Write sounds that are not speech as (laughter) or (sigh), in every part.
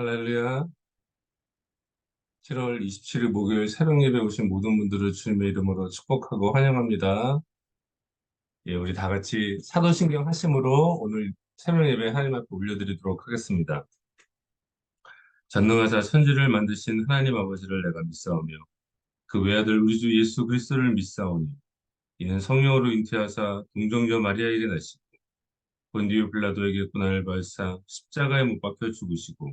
할렐루야. 7월 27일 목요일 새벽 예배 오신 모든 분들을 주님의 이름으로 축복하고 환영합니다. 예, 우리 다 같이 사도신경 하심으로 오늘 새벽 예배 하나님 앞에 올려드리도록 하겠습니다. 전능하사 천지를 만드신 하나님 아버지를 내가 믿사오며 그 외아들 우리 주 예수 그리스도를 믿사오니 이는 성령으로 잉태하사 동정녀 마리아에게 나시고 본디오 빌라도에게 고난을 발사 십자가에 못 박혀 죽으시고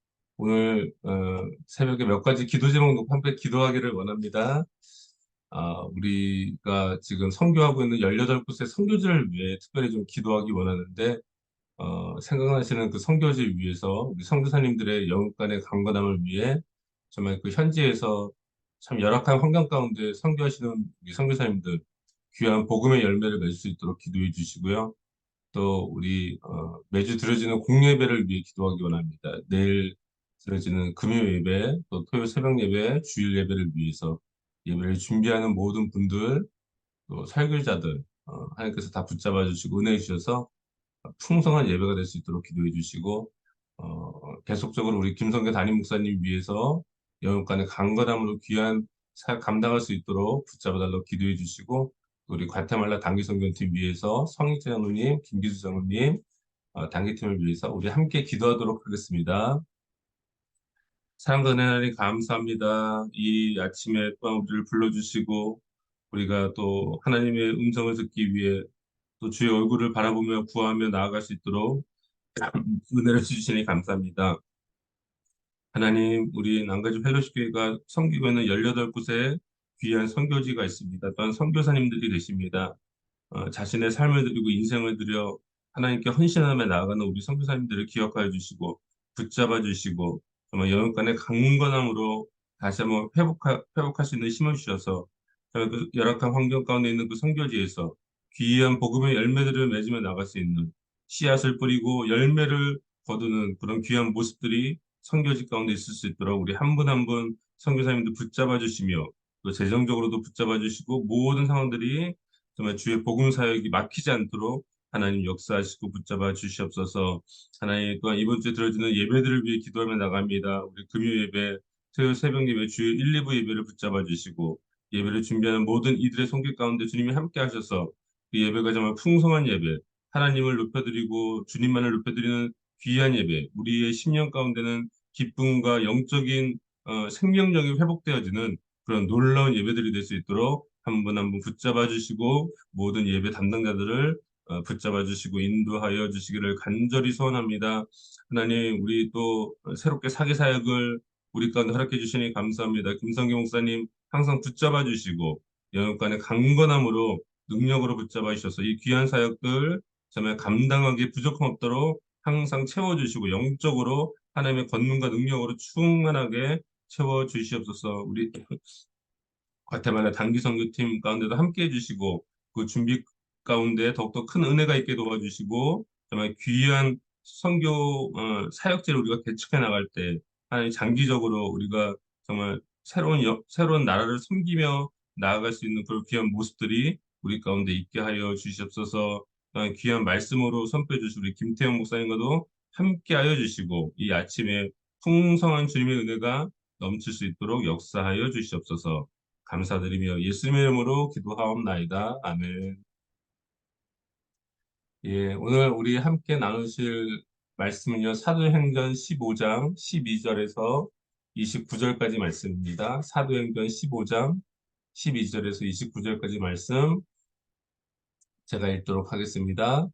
오늘 어, 새벽에 몇 가지 기도 제목 함께 기도하기를 원합니다. 아, 우리가 지금 선교하고 있는 18곳의 선교지를 위해 특별히 좀 기도하기 원하는데 어, 생각나시는 그 선교지를 위해서 우리 선교사님들의 영육간의 강건함을 위해 정말 그 현지에서 참 열악한 환경 가운데 선교하시는 우리 선교사님들 귀한 복음의 열매를 맺을 수 있도록 기도해 주시고요. 또 우리 어, 매주 드려지는 공예배를 위해 기도하기 원합니다. 내일 드려지는 금요 예배, 또 토요 새벽 예배, 주일 예배를 위해서 예배를 준비하는 모든 분들, 또 설교자들 어, 하나님께서 다 붙잡아 주시고 은혜 주셔서 풍성한 예배가 될 수 있도록 기도해 주시고 어, 계속적으로 우리 김성계 담임 목사님 위해서 영육간의 강건함으로 귀한 사 감당할 수 있도록 붙잡아 달라고 기도해 주시고 우리 과테말라 단기 성경팀 위해서 성익재 장로님, 김기수 장로님 어, 단기팀을 위해서 우리 함께 기도하도록 하겠습니다. 사랑과 하나님 감사합니다. 이 아침에 우리를 불러주시고 우리가 또 하나님의 음성을 듣기 위해 또 주의 얼굴을 바라보며 구하며 나아갈 수 있도록 (clears throat) 은혜를 주시니 감사합니다. 하나님, 우리 난가지 펠로시교회가 섬기고 있는 18곳에 귀한 선교지가 있습니다. 또한 선교사님들이 계십니다. 어, 자신의 삶을 드리고 인생을 들여 하나님께 헌신하며 나아가는 우리 선교사님들을 기억하여 주시고 붙잡아 주시고 정말 영육간의 강건함으로 다시 한번 회복하, 회복할 수 있는 힘을 주셔서 그 열악한 환경 가운데 있는 그 선교지에서 귀한 복음의 열매들을 맺으며 나갈 수 있는 씨앗을 뿌리고 열매를 거두는 그런 귀한 모습들이 선교지 가운데 있을 수 있도록 우리 한 분 한 분 선교사님들 붙잡아 주시며 또 재정적으로도 붙잡아 주시고 모든 상황들이 정말 주의 복음 사역이 막히지 않도록 하나님 역사하시고 붙잡아 주시옵소서. 하나님 또한 이번 주에 들어지는 예배들을 위해 기도하며 나갑니다. 우리 금요 예배, 토요 새벽 예배, 주일 1, 2부 예배를 붙잡아 주시고 예배를 준비하는 모든 이들의 손길 가운데 주님이 함께 하셔서 그 예배가 정말 풍성한 예배, 하나님을 높여드리고 주님만을 높여드리는 귀한 예배, 우리의 심령 가운데는 기쁨과 영적인 어, 생명력이 회복되어지는 그런 놀라운 예배들이 될 수 있도록 한 분 한분 붙잡아 주시고 모든 예배 담당자들을 어, 붙잡아 주시고 인도하여 주시기를 간절히 소원합니다. 하나님 우리 또 새롭게 사기 사역을 우리 가운데 허락해 주시니 감사합니다. 김성기 목사님 항상 붙잡아 주시고 영역간의 강건함으로 능력으로 붙잡아 주셔서 이 귀한 사역들 정말 감당하기 부족함 없도록 항상 채워주시고 영적으로 하나님의 권능과 능력으로 충만하게 채워 주시옵소서. 우리 과테말라 단기 선교팀 가운데도 함께 해 주시고 그 준비 가운데 더욱더 큰 은혜가 있게 도와주시고 정말 귀한 선교 어, 사역제를 우리가 개척해 나갈 때 하나님 장기적으로 우리가 정말 새로운 여, 새로운 나라를 섬기며 나아갈 수 있는 그런 귀한 모습들이 우리 가운데 있게 하여 주시옵소서. 귀한 말씀으로 선포해 주시고 우리 김태형 목사님과도 함께 하여 주시고 이 아침에 풍성한 주님의 은혜가 넘칠 수 있도록 역사하여 주시옵소서. 감사드리며 예수님의 이름으로 기도하옵나이다. 아멘. 예, 오늘 우리 함께 나누실 말씀은요. 사도행전 15장 12절에서 29절까지 말씀입니다. 사도행전 15장 12절에서 29절까지 말씀 제가 읽도록 하겠습니다.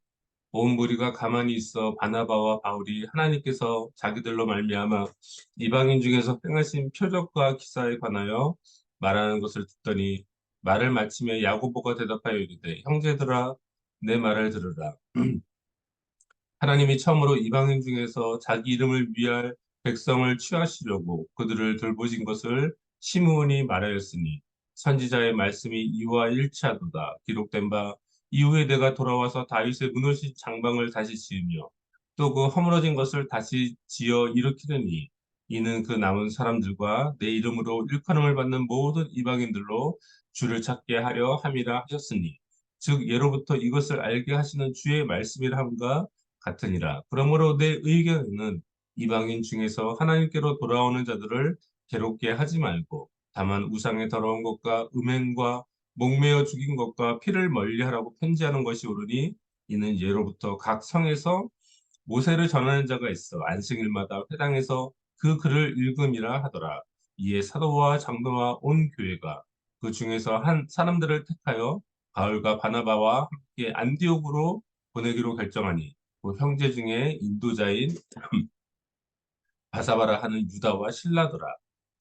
온 무리가 가만히 있어 바나바와 바울이 하나님께서 자기들로 말미암아 이방인 중에서 행하신 표적과 기사에 관하여 말하는 것을 듣더니 말을 마치며 야고보가 대답하여 이르되 형제들아 내 말을 들으라 (clears throat) 하나님이 처음으로 이방인 중에서 자기 이름을 위할 백성을 취하시려고 그들을 돌보신 것을 시므온이 말하였으니 선지자의 말씀이 이와 일치하도다. 기록된 바 이후에 내가 돌아와서 다윗의 무너진 장방을 다시 지으며 또 그 허물어진 것을 다시 지어 일으키느니 이는 그 남은 사람들과 내 이름으로 일컬음을 받는 모든 이방인들로 주를 찾게 하려 함이라 하셨으니 즉 예로부터 이것을 알게 하시는 주의 말씀이라 함과 같으니라. 그러므로 내 의견은 이방인 중에서 하나님께로 돌아오는 자들을 괴롭게 하지 말고 다만 우상의 더러운 것과 음행과 목매어 죽인 것과 피를 멀리하라고 편지하는 것이 옳으니 이는 예로부터 각 성에서 모세를 전하는 자가 있어 안식일마다 회당에서 그 글을 읽음이라 하더라. 이에 사도와 장로와 온 교회가 그 중에서 한 사람들을 택하여 바울과 바나바와 함께 안디옥으로 보내기로 결정하니 그 형제 중에 인도자인 바사바라 하는 유다와 신라더라.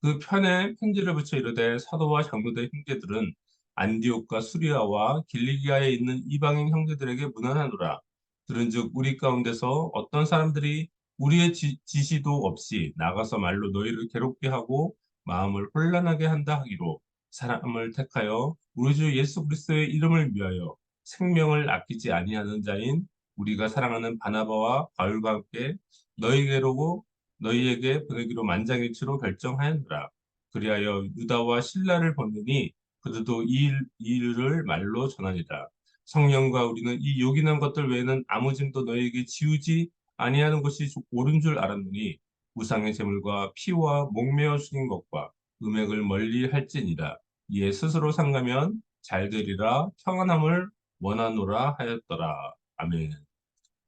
그 편에 편지를 붙여 이르되 사도와 장로대 형제들은 안디옥과 수리아와 길리기아에 있는 이방인 형제들에게 문안하노라. 들은즉 우리 가운데서 어떤 사람들이 우리의 지, 지시도 없이 나가서 말로 너희를 괴롭게 하고 마음을 혼란하게 한다 하기로 사람을 택하여 우리 주 예수 그리스도의 이름을 위하여 생명을 아끼지 아니하는 자인 우리가 사랑하는 바나바와 바울과 함께 너희에게로 너희에게 보내기로 만장일치로 결정하였노라. 그리하여 유다와 신라를 보내니 그들도 이, 일, 이 일을 말로 전하니라. 성령과 우리는 이 요긴한 것들 외에는 아무 짐도 너희에게 지우지 아니하는 것이 옳은 줄 알았느니 우상의 재물과 피와 목매어 죽인 것과 음액을 멀리 할지니라. 이에 스스로 상가면 잘 되리라 평안함을 원하노라 하였더라. 아멘.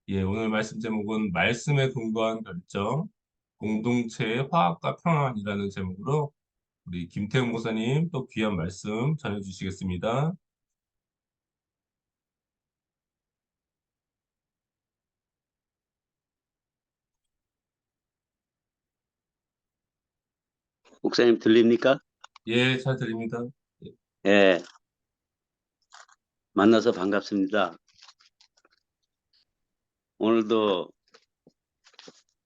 예, 오늘 말씀 제목은 말씀에 근거한 결정, 공동체의 화합과 평안이라는 제목으로 우리 김태훈 목사님 또 귀한 말씀 전해주시겠습니다. 목사님 들립니까? 예, 잘 들립니다. 예. 만나서 반갑습니다. 오늘도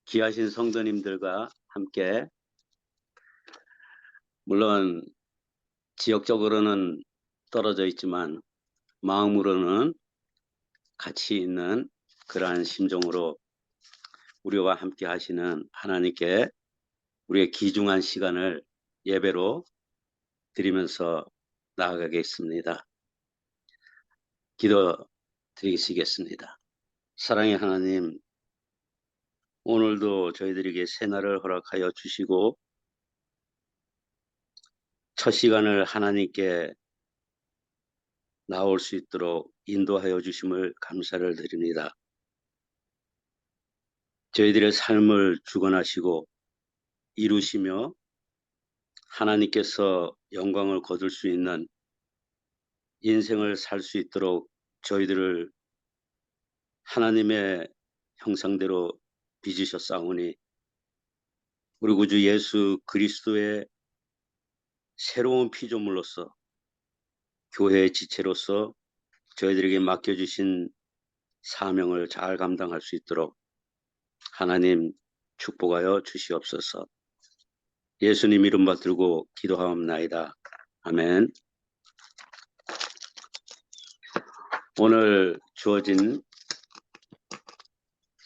귀하신 성도님들과 함께 물론 지역적으로는 떨어져 있지만 마음으로는 같이 있는 그러한 심정으로 우리와 함께 하시는 하나님께 우리의 귀중한 시간을 예배로 드리면서 나아가겠습니다. 기도 드리시겠습니다. 사랑의 하나님, 오늘도 저희들에게 새날을 허락하여 주시고 첫 시간을 하나님께 나올 수 있도록 인도하여 주심을 감사를 드립니다. 저희들의 삶을 주관하시고 이루시며 하나님께서 영광을 거둘 수 있는 인생을 살 수 있도록 저희들을 하나님의 형상대로 빚으셨사오니 우리 구주 예수 그리스도의 새로운 피조물로서 교회의 지체로서 저희들에게 맡겨주신 사명을 잘 감당할 수 있도록 하나님 축복하여 주시옵소서. 예수님 이름 받들고 기도하옵나이다. 아멘. 오늘 주어진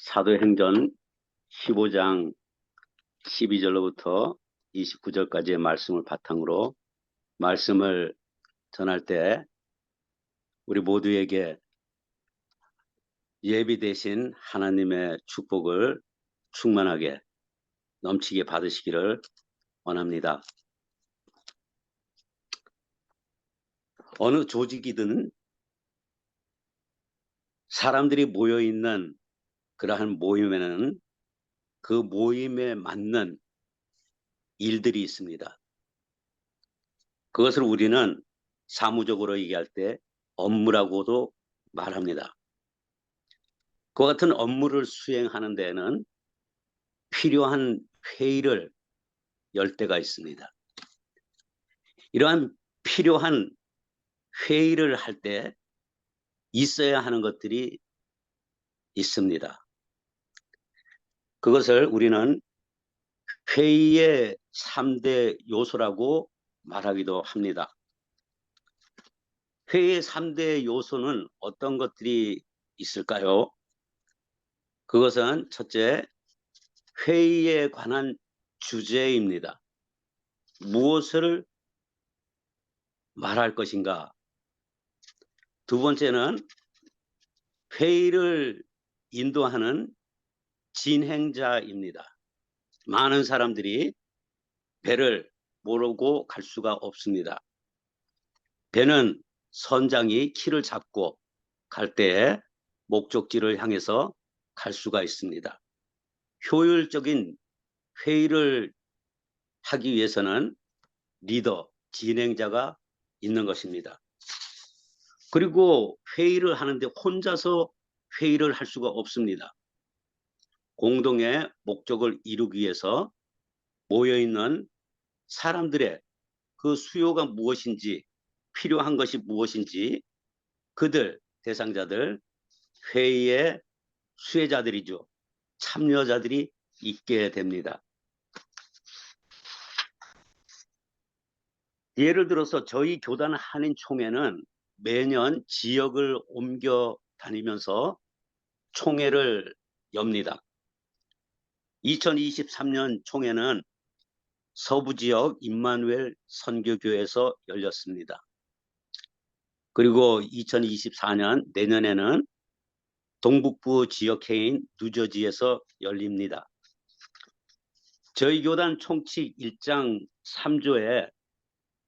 사도행전 15장 12절로부터 29절까지의 말씀을 바탕으로 말씀을 전할 때 우리 모두에게 예비 대신 하나님의 축복을 충만하게 넘치게 받으시기를 원합니다. 어느 조직이든 사람들이 모여 있는 그러한 모임에는 그 모임에 맞는 일들이 있습니다. 그것을 우리는 사무적으로 얘기할 때 업무라고도 말합니다. 그 같은 업무를 수행하는 데에는 필요한 회의를 열 때가 있습니다. 이러한 필요한 회의를 할 때 있어야 하는 것들이 있습니다. 그것을 우리는 회의의 3대 요소라고 말하기도 합니다. 회의의 3대 요소는 어떤 것들이 있을까요? 그것은 첫째, 회의에 관한 주제입니다. 무엇을 말할 것인가? 두 번째는 회의를 인도하는 진행자입니다. 많은 사람들이 배를 모르고 갈 수가 없습니다. 배는 선장이 키를 잡고 갈 때에 목적지를 향해서 갈 수가 있습니다. 효율적인 회의를 하기 위해서는 리더, 진행자가 있는 것입니다. 그리고 회의를 하는데 혼자서 회의를 할 수가 없습니다. 공동의 목적을 이루기 위해서 모여있는 사람들의 그 수요가 무엇인지 필요한 것이 무엇인지 그들 대상자들 회의의 수혜자들이죠. 참여자들이 있게 됩니다. 예를 들어서 저희 교단 한인총회는 매년 지역을 옮겨 다니면서 총회를 엽니다. 2023년 총회는 서부 지역 임마누엘 선교교회에서 열렸습니다. 그리고 2024년 내년에는 동북부 지역회인 뉴저지에서 열립니다. 저희 교단 총칙 1장 3조에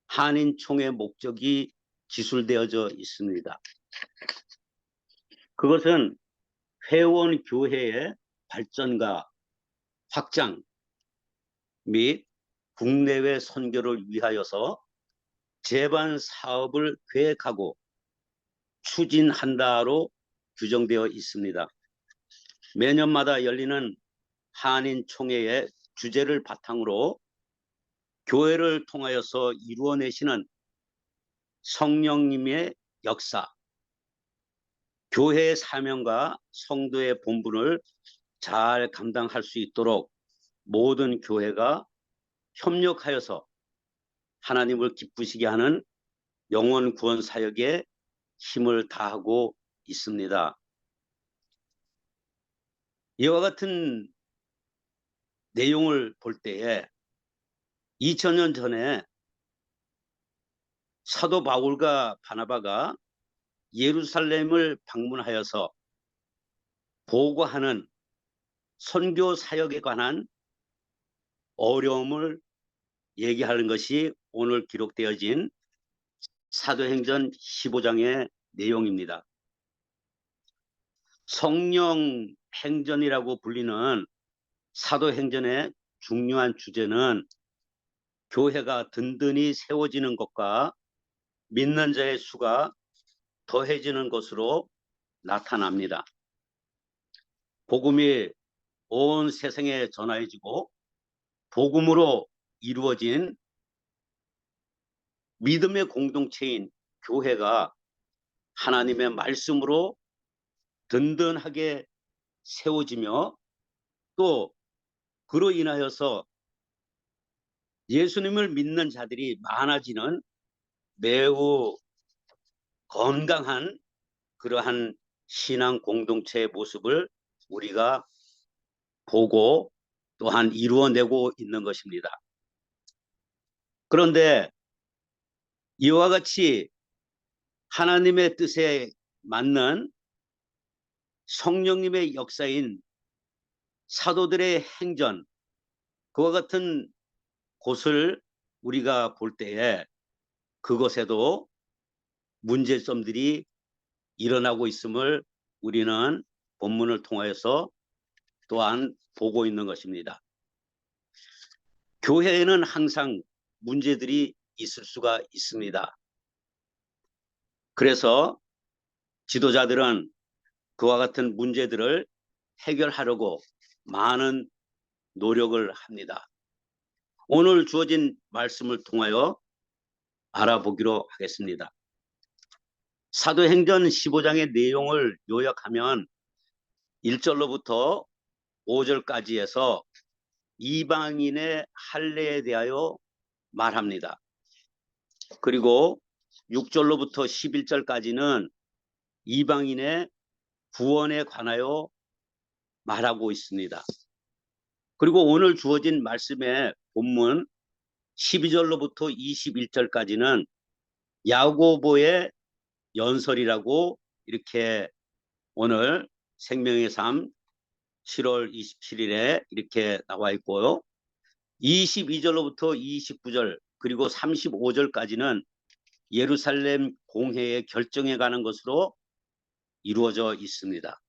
한인 총회 목적이 기술되어져 있습니다. 그것은 회원 교회의 발전과 확장 및 국내외 선교를 위하여서 재반 사업을 계획하고 추진한다로 규정되어 있습니다. 매년마다 열리는 한인 총회의 주제를 바탕으로 교회를 통하여서 이루어내시는 성령님의 역사, 교회의 사명과 성도의 본분을 잘 감당할 수 있도록 모든 교회가 협력하여서 하나님을 기쁘시게 하는 영원 구원 사역에 힘을 다하고 있습니다. 이와 같은 내용을 볼 때에 2000년 전에 사도 바울과 바나바가 예루살렘을 방문하여서 보고하는 선교 사역에 관한 어려움을 얘기하는 것이 오늘 기록되어진 사도행전 15장의 내용입니다. 성령 행전이라고 불리는 사도행전의 중요한 주제는 교회가 든든히 세워지는 것과 믿는 자의 수가 더해지는 것으로 나타납니다. 복음이 온 세상에 전하여지고 복음으로 이루어진 믿음의 공동체인 교회가 하나님의 말씀으로 든든하게 세워지며 또 그로 인하여서 예수님을 믿는 자들이 많아지는 매우 건강한 그러한 신앙 공동체의 모습을 우리가 보고 또한 이루어내고 있는 것입니다. 그런데 이와 같이 하나님의 뜻에 맞는 성령님의 역사인 사도들의 행전, 그와 같은 곳을 우리가 볼 때에 그것에도 문제점들이 일어나고 있음을 우리는 본문을 통하여서 또한 보고 있는 것입니다. 교회에는 항상 문제들이 있을 수가 있습니다. 그래서 지도자들은 그와 같은 문제들을 해결하려고 많은 노력을 합니다. 오늘 주어진 말씀을 통하여 알아보기로 하겠습니다. 사도행전 15장의 내용을 요약하면 1절로부터 5절까지 해서 이방인의 할례에 대하여 말합니다. 그리고 6절로부터 11절까지는 이방인의 구원에 관하여 말하고 있습니다. 그리고 오늘 주어진 말씀의 본문 12절로부터 21절까지는 야고보의 연설이라고 이렇게 오늘 생명의 삶 7월 27일에 이렇게 나와 있고요. 22절로부터 29절 그리고 35절까지는 예루살렘 공회의 결정에 가는 것으로 이루어져 있습니다.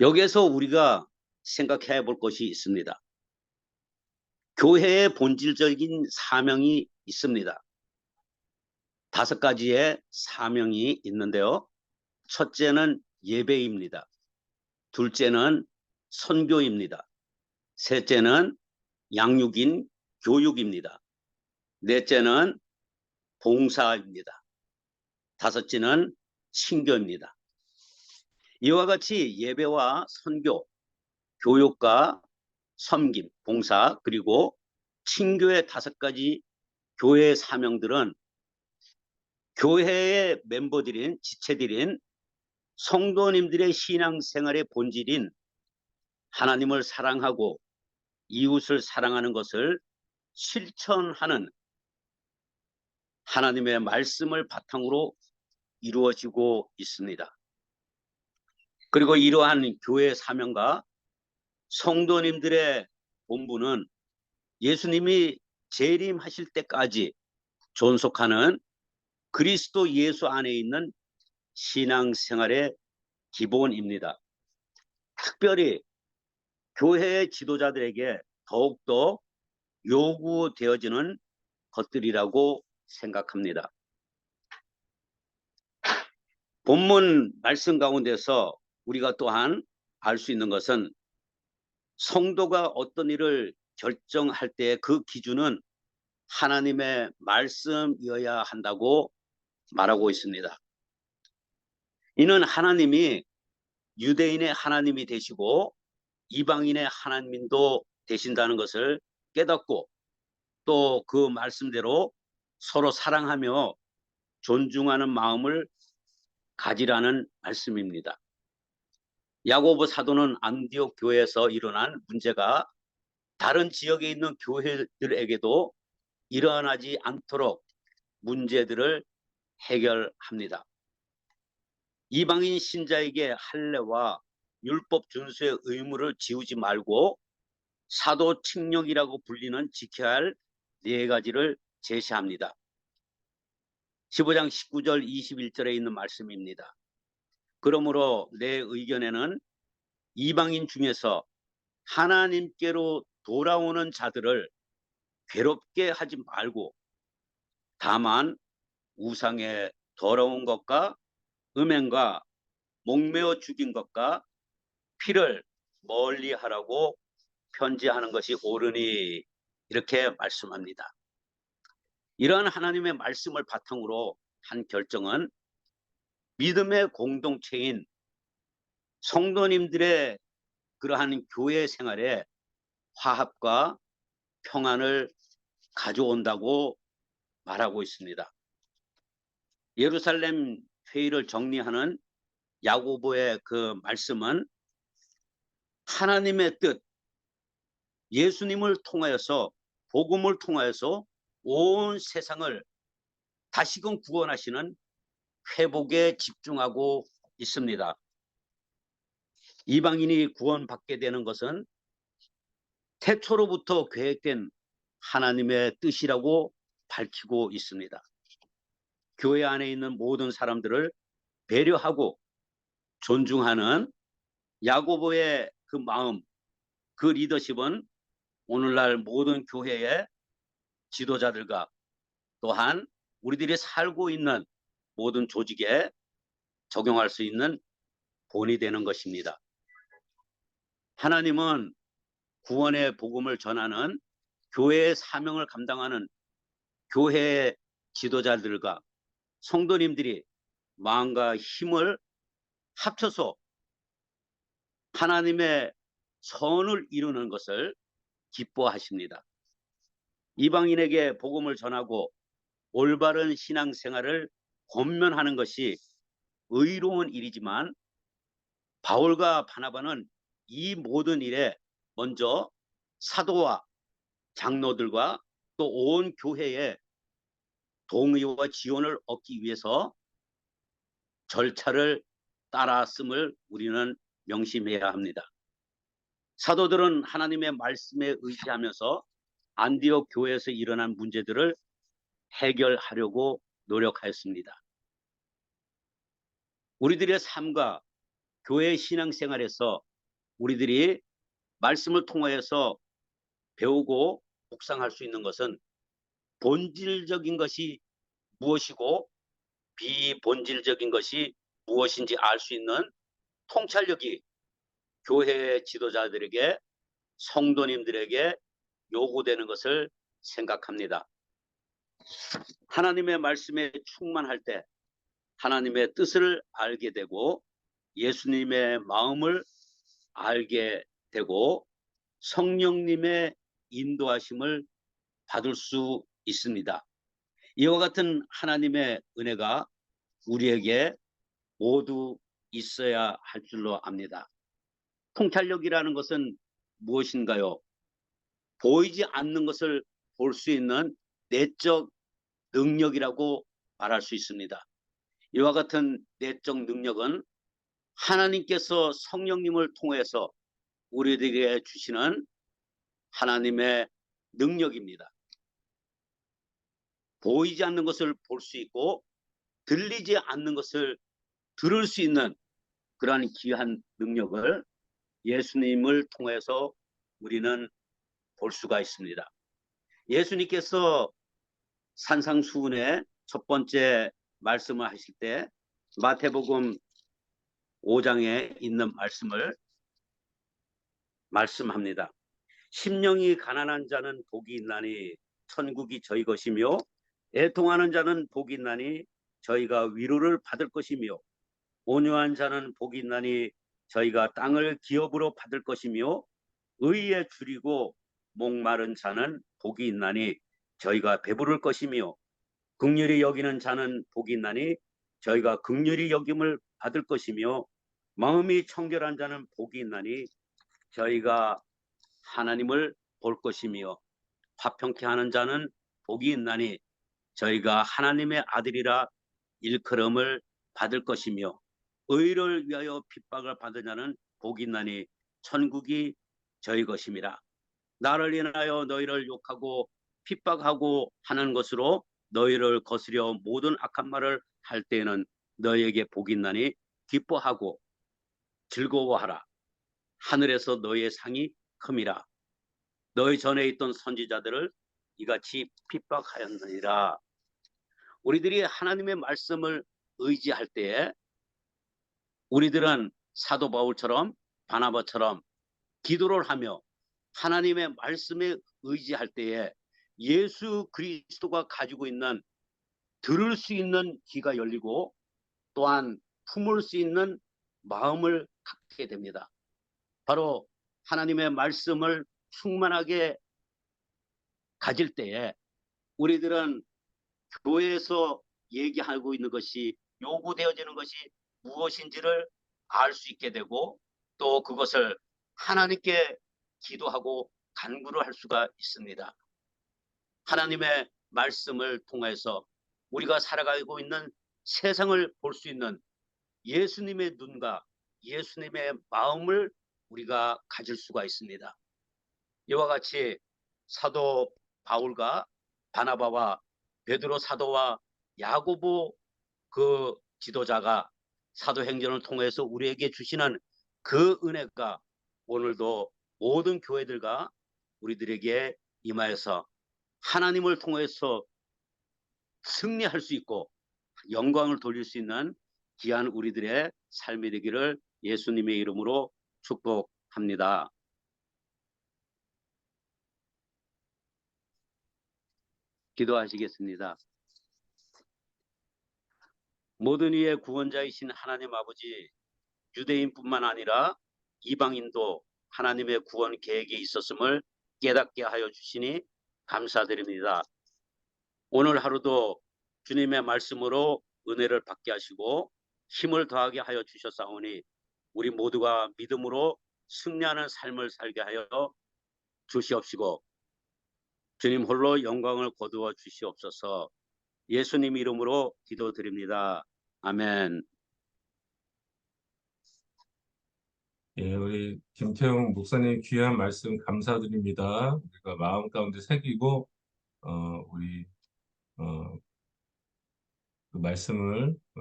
여기에서 우리가 생각해 볼 것이 있습니다. 교회의 본질적인 사명이 있습니다. 다섯 가지의 사명이 있는데요. 첫째는 예배입니다. 둘째는 선교입니다. 셋째는 양육인 교육입니다. 넷째는 봉사입니다. 다섯째는 신교입니다. 이와 같이 예배와 선교, 교육과 섬김, 봉사, 그리고 친교의 다섯 가지 교회의 사명들은 교회의 멤버들인 지체들인 성도님들의 신앙생활의 본질인 하나님을 사랑하고 이웃을 사랑하는 것을 실천하는 하나님의 말씀을 바탕으로 이루어지고 있습니다. 그리고 이러한 교회 사명과 성도님들의 본부는 예수님이 재림하실 때까지 존속하는 그리스도 예수 안에 있는 신앙생활의 기본입니다. 특별히 교회의 지도자들에게 더욱더 요구되어지는 것들이라고 생각합니다. 본문 말씀 가운데서 우리가 또한 알 수 있는 것은 성도가 어떤 일을 결정할 때 그 기준은 하나님의 말씀이어야 한다고 말하고 있습니다. 이는 하나님이 유대인의 하나님이 되시고 이방인의 하나님도 되신다는 것을 깨닫고 또 그 말씀대로 서로 사랑하며 존중하는 마음을 가지라는 말씀입니다. 야고보 사도는 안디옥 교회에서 일어난 문제가 다른 지역에 있는 교회들에게도 일어나지 않도록 문제들을 해결합니다. 이방인 신자에게 할례와 율법 준수의 의무를 지우지 말고 사도 칙령이라고 불리는 지켜야 할 네 가지를 제시합니다. 15장 19절 21절에 있는 말씀입니다. 그러므로 내 의견에는 이방인 중에서 하나님께로 돌아오는 자들을 괴롭게 하지 말고 다만 우상의 더러운 것과 음행과 목매어 죽인 것과 피를 멀리 하라고 편지하는 것이 옳으니 이렇게 말씀합니다. 이러한 하나님의 말씀을 바탕으로 한 결정은 믿음의 공동체인 성도님들의 그러한 교회 생활에 화합과 평안을 가져온다고 말하고 있습니다. 예루살렘 회의를 정리하는 야고보의 그 말씀은 하나님의 뜻, 예수님을 통하여서 복음을 통하여서 온 세상을 다시금 구원하시는 회복에 집중하고 있습니다. 이방인이 구원받게 되는 것은 태초로부터 계획된 하나님의 뜻이라고 밝히고 있습니다. 교회 안에 있는 모든 사람들을 배려하고 존중하는 야고보의 그 마음, 그 리더십은 오늘날 모든 교회의 지도자들과 또한 우리들이 살고 있는 모든 조직에 적용할 수 있는 본이 되는 것입니다. 하나님은 구원의 복음을 전하는 교회의 사명을 감당하는 교회의 지도자들과 성도님들이 마음과 힘을 합쳐서 하나님의 선을 이루는 것을 기뻐하십니다. 이방인에게 복음을 전하고 올바른 신앙생활을 권면하는 것이 의로운 일이지만 바울과 바나바는 이 모든 일에 먼저 사도와 장로들과 또 온 교회의 동의와 지원을 얻기 위해서 절차를 따랐음을 우리는 명심해야 합니다. 사도들은 하나님의 말씀에 의지하면서 안디옥 교회에서 일어난 문제들을 해결하려고 노력하였습니다. 우리들의 삶과 교회 신앙생활에서 우리들이 말씀을 통하여서 배우고 묵상할 수 있는 것은 본질적인 것이 무엇이고 비본질적인 것이 무엇인지 알 수 있는 통찰력이 교회 지도자들에게 성도님들에게 요구되는 것을 생각합니다. 하나님의 말씀에 충만할 때 하나님의 뜻을 알게 되고 예수님의 마음을 알게 되고 성령님의 인도하심을 받을 수 있습니다. 이와 같은 하나님의 은혜가 우리에게 모두 있어야 할 줄로 압니다. 통찰력이라는 것은 무엇인가요? 보이지 않는 것을 볼 수 있는 내적 능력이라고 말할 수 있습니다. 이와 같은 내적 능력은 하나님께서 성령님을 통해서 우리들에게 주시는 하나님의 능력입니다. 보이지 않는 것을 볼 수 있고 들리지 않는 것을 들을 수 있는 그러한 귀한 능력을 예수님을 통해서 우리는 볼 수가 있습니다. 예수님께서 산상수훈의 첫 번째 말씀을 하실 때 마태복음 5장에 있는 말씀을 말씀합니다. 심령이 가난한 자는 복이 있나니 천국이 저희 것이며 애통하는 자는 복이 있나니 저희가 위로를 받을 것이며 온유한 자는 복이 있나니 저희가 땅을 기업으로 받을 것이며 의에 줄이고 목마른 자는 복이 있나니 저희가 배부를 것이며 극률이 여기는 자는 복이 있나니 저희가 극률이 여김을 받을 것이며 마음이 청결한 자는 복이 있나니 저희가 하나님을 볼 것이며 화평케 하는 자는 복이 있나니 저희가 하나님의 아들이라 일컬음을 받을 것이며 의를 위하여 핍박을 받은 자는 복이 있나니 천국이 저희 것임이라 나를 인하여 너희를 욕하고 핍박하고 하는 것으로 너희를 거스려 모든 악한 말을 할 때에는 너희에게 복이 있나니 기뻐하고 즐거워하라. 하늘에서 너희의 상이 큼이라. 너희 전에 있던 선지자들을 이같이 핍박하였느니라. 우리들이 하나님의 말씀을 의지할 때에 우리들은 사도 바울처럼 바나바처럼 기도를 하며 하나님의 말씀에 의지할 때에 예수 그리스도가 가지고 있는 들을 수 있는 귀가 열리고 또한 품을 수 있는 마음을 갖게 됩니다. 바로 하나님의 말씀을 충만하게 가질 때에 우리들은 교회에서 얘기하고 있는 것이 요구되어지는 것이 무엇인지를 알 수 있게 되고 또 그것을 하나님께 기도하고 간구를 할 수가 있습니다. 하나님의 말씀을 통해서 우리가 살아가고 있는 세상을 볼 수 있는 예수님의 눈과 예수님의 마음을 우리가 가질 수가 있습니다. 이와 같이 사도 바울과 바나바와 베드로 사도와 야고보 그 지도자가 사도행전을 통해서 우리에게 주시는 그 은혜가 오늘도 모든 교회들과 우리들에게 임하여서 하나님을 통해서 승리할 수 있고 영광을 돌릴 수 있는 귀한 우리들의 삶이 되기를 예수님의 이름으로 축복합니다. 기도하시겠습니다. 모든 이의 구원자이신 하나님 아버지, 유대인뿐만 아니라 이방인도 하나님의 구원 계획이 있었음을 깨닫게 하여 주시니 감사드립니다. 오늘 하루도 주님의 말씀으로 은혜를 받게 하시고 힘을 더하게 하여 주셨사오니 우리 모두가 믿음으로 승리하는 삶을 살게 하여 주시옵시고 주님 홀로 영광을 거두어 주시옵소서 예수님 이름으로 기도드립니다. 아멘. 예, 우리 김태용 목사님 귀한 말씀 감사드립니다. 우리가 마음 가운데 새기고, 어, 우리, 어, 그 말씀을, 어,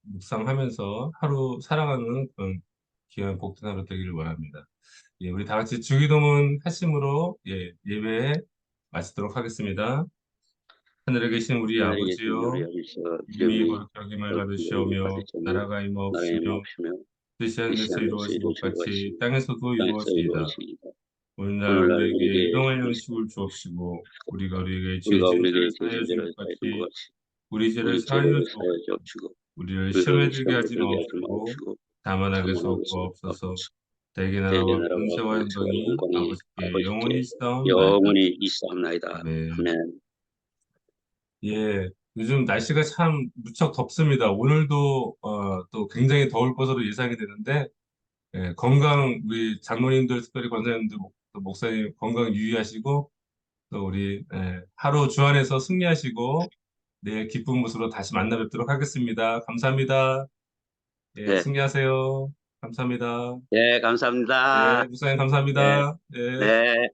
묵상하면서 하루 살아가는 그런 귀한 복된 하루 되기를 원합니다. 예, 우리 다 같이 주기도문 하심으로, 예, 예배 마치도록 하겠습니다. 하늘에 계신 우리 아버지요, 이름이 거룩하게 받으시오며, 받으시오며, 나라가 임하옵시며, 뜻이 하늘에서 것 같이 땅에서도 땅에서 이루어지이다. 오늘날 우리에게 일용할 양식을 주옵시고 우리가 우리에게 죄 우리가 지은 우리에게 자를 사하여 것 같이 우리 죄를 사하여 죄를 주옵시고 우리를 시험에 들게 하지 마옵시고 다만 악에서 구하옵소서 하옵소서 대개 나라와 권세와 영광이 아버지께 영원히 있사옵나이다. 영원히 있사옵나이다. 아멘. 아멘. 예, 요즘 날씨가 참 무척 덥습니다. 오늘도 어, 또 굉장히 더울 것으로 예상이 되는데 예, 건강 우리 장로님들 특별히 권사님들 목- 목사님 건강 유의하시고 또 우리 예, 하루 주 안에서 승리하시고 내일 기쁜 모습으로 다시 만나 뵙도록 하겠습니다. 감사합니다. 예, 네. 승리하세요. 감사합니다. 네, 감사합니다. 예, 목사님 감사합니다. 예. 네.